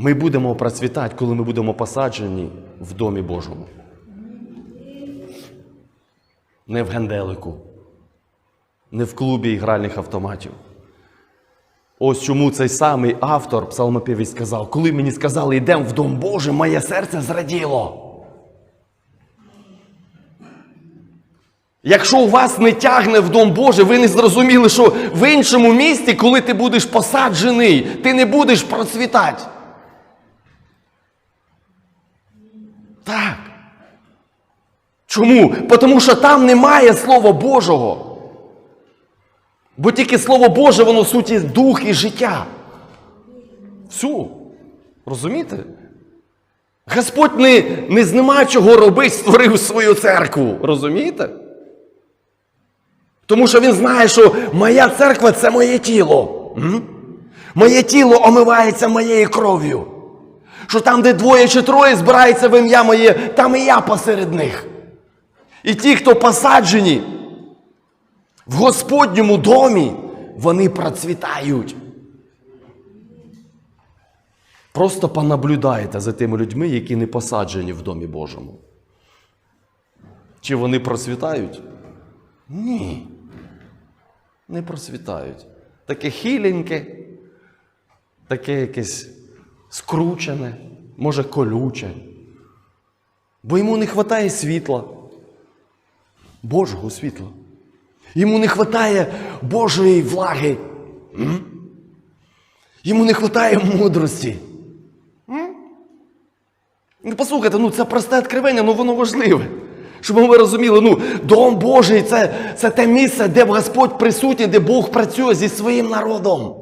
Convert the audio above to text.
Ми будемо процвітати, коли ми будемо посаджені в Домі Божому. Не в генделику, не в клубі ігральних автоматів. Ось чому цей самий автор псалмопівець сказав, коли мені сказали, йдемо в Дом Божий, моє серце зраділо. Якщо у вас не тягне в Дом Божий, ви не зрозуміли, що в іншому місті, коли ти будеш посаджений, ти не будеш процвітати. Так. Чому? Тому що там немає Слова Божого. Бо тільки Слово Боже, воно в суті дух і життя. Всю. Розумієте? Господь не, не знімає чого робити, створив свою церкву. Розумієте? Тому що він знає, що моя церква це моє тіло. Моє тіло омивається моєю кров'ю. Що там, де двоє чи троє збирається в ім'я моє, там і я посеред них. І ті, хто посаджені в Господньому домі, вони процвітають. Просто понаблюдайте за тими людьми, які не посаджені в Домі Божому. Чи вони процвітають? Ні. Не процвітають. Таке хіленьке, таке якесь скручене, може колюче. Бо йому не вистачає світла, Божого світла. Йому не вистачає Божої влаги. Йому не вистачає мудрості. Ну, послухайте, ну це просте відкривання, ну воно важливе. Щоб ви розуміли, ну, Дом Божий це, це те місце, де Господь присутній, де Бог працює зі своїм народом.